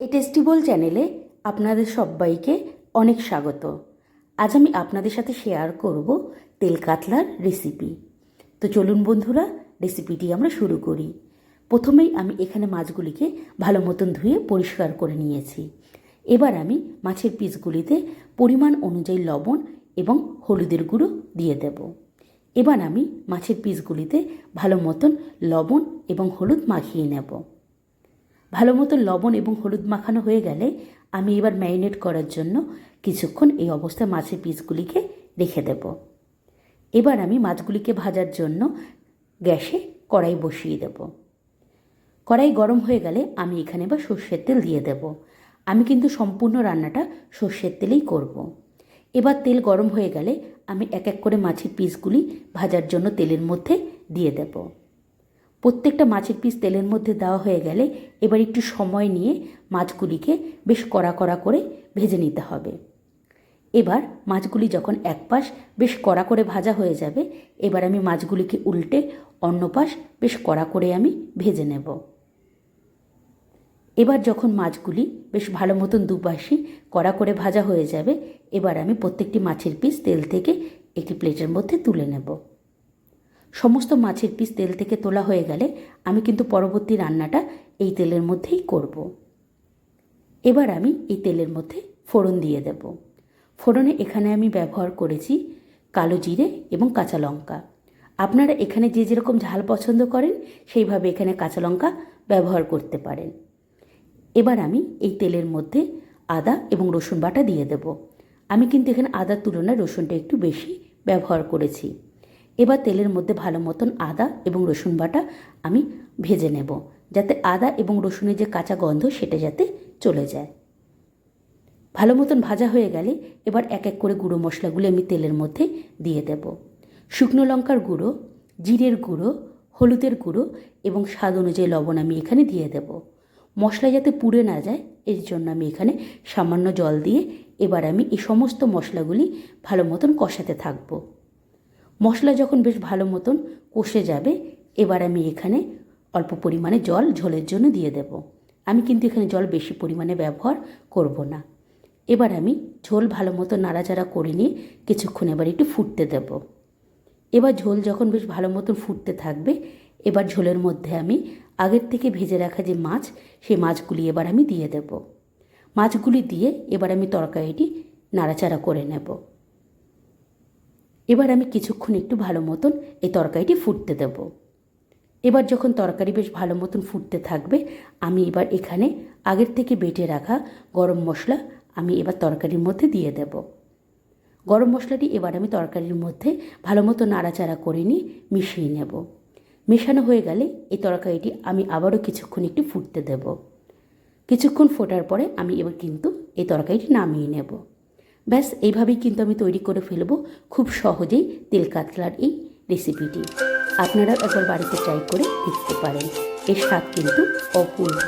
এই টেস্টিবল চ্যানেলে আপনাদের সবাইকে অনেক স্বাগত। আজ আমি আপনাদের সাথে শেয়ার করব তেল কাতলার রেসিপি তো চলুন বন্ধুরা রেসিপিটি আমরা শুরু করি। প্রথমেই আমি এখানে মাছগুলিকে ভালো মতন ধুয়ে পরিষ্কার করে নিয়েছি। এবার আমি মাছের পিসগুলিতে পরিমাণ অনুযায়ী লবণ এবং হলুদের গুঁড়ো দিয়ে দেব। এবার আমি মাছের পিসগুলিতে ভালো মতন লবণ এবং হলুদ মাখিয়ে নেব। ভালো মতো লবণ এবং হলুদ মাখানো হয়ে গেলে আমি এবার ম্যারিনেট করার জন্য কিছুক্ষণ এই অবস্থায় মাছের পিসগুলিকে রেখে দেব। এবার আমি মাছগুলিকে ভাজার জন্য গ্যাসে কড়াই বসিয়ে দেব। কড়াই গরম হয়ে গেলে আমি এখানে বা সর্ষের তেল দিয়ে দেব। আমি কিন্তু সম্পূর্ণ রান্নাটা সর্ষের তেলেই করব। এবার তেল গরম হয়ে গেলে আমি এক এক করে মাছের পিসগুলি ভাজার জন্য তেলের মধ্যে দিয়ে দেবো। প্রত্যেকটা মাছের পিস তেলের মধ্যে দেওয়া হয়ে গেলে এবার একটু সময় নিয়ে মাছগুলিকে বেশ কড়া কড়া করে ভেজে নিতে হবে। এবার মাছগুলি যখন এক পাশ বেশ কড়া করে ভাজা হয়ে যাবে, এবার আমি মাছগুলিকে উল্টে অন্য পাশ বেশ কড়া করে আমি ভেজে নেব। এবার যখন মাছগুলি বেশ ভালো মতন দুপাশই কড়া করে ভাজা হয়ে যাবে, এবার আমি প্রত্যেকটি মাছের পিস তেল থেকে একটি প্লেটের মধ্যে তুলে নেব। সমস্ত মাছের পিস তেল থেকে তোলা হয়ে গেলে আমি কিন্তু পরবর্তী রান্নাটা এই তেলের মধ্যেই করব। এবার আমি এই তেলের মধ্যে ফোড়ন দিয়ে দেব। ফোড়নে এখানে আমি ব্যবহার করেছি কালো জিরে এবং কাঁচা লঙ্কা। আপনারা এখানে যে যেরকম ঝাল পছন্দ করেন, সেইভাবে এখানে কাঁচা লঙ্কা ব্যবহার করতে পারেন। এবার আমি এই তেলের মধ্যে আদা এবং রসুন বাটা দিয়ে দেব। আমি কিন্তু এখানে আদার তুলনায় রসুনটা একটু বেশি ব্যবহার করেছি। এবার তেলের মধ্যে ভালো মতন আদা এবং রসুন বাটা আমি ভেজে নেব, যাতে আদা এবং রসুনের যে কাঁচা গন্ধ সেটা যাতে চলে যায়। ভালো মতন ভাজা হয়ে গেলে এবার এক এক করে গুঁড়ো মশলাগুলো আমি তেলের মধ্যে দিয়ে দেব। শুকনো লঙ্কার গুঁড়ো, জিরের গুঁড়ো, হলুদের গুঁড়ো এবং স্বাদ অনুযায়ী লবণ আমি এখানে দিয়ে দেব। মশলা যাতে পুড়ে না যায়, এর জন্য আমি এখানে সামান্য জল দিয়ে এবার আমি এই সমস্ত মশলাগুলি ভালো মতন কষাতে থাকব। মশলা যখন বেশ ভালো মতন কষে যাবে, এবার আমি এখানে অল্প পরিমাণে জল ঝোলের জন্য দিয়ে দেব। আমি কিন্তু এখানে জল বেশি পরিমাণে ব্যবহার করব না। এবার আমি ঝোল ভালো মতো নাড়াচাড়া করে নিয়ে কিছুক্ষণ এবার একটু ফুটতে দেব। এবার ঝোল যখন বেশ ভালো মতন ফুটতে থাকবে, এবার ঝোলের মধ্যে আমি আগের থেকে ভেজে রাখা যে মাছ, সেই মাছগুলি এবার আমি দিয়ে দেব। মাছগুলি দিয়ে এবার আমি তরকারিটি নাড়াচাড়া করে নেব। এবার আমি কিছুক্ষণ একটু ভালো মতন এই তরকারিটি ফুটতে দেব। এবার যখন তরকারি বেশ ভালো মতন ফুটতে থাকবে, আমি এবার এখানে আগের থেকে বেটে রাখা গরম মশলা আমি এবার তরকারির মধ্যে দিয়ে দেব। গরম মশলাটি এবার আমি তরকারির মধ্যে ভালো মতো নাড়াচাড়া করে নিয়ে মিশিয়ে নেব। মেশানো হয়ে গেলে এই তরকারিটি আমি আবারও কিছুক্ষণ একটু ফুটতে দেব। কিছুক্ষণ ফোটার পরে আমি এবার কিন্তু এই তরকারিটি নামিয়ে নেব। ব্যাস, এইভাবেই কিন্তু আমি তৈরি করে ফেলব খুব সহজেই তেল কাতলার এই রেসিপিটি আপনারা একবার বাড়িতে ট্রাই করে দেখতে পারেন। এর স্বাদ কিন্তু অপূর্ব।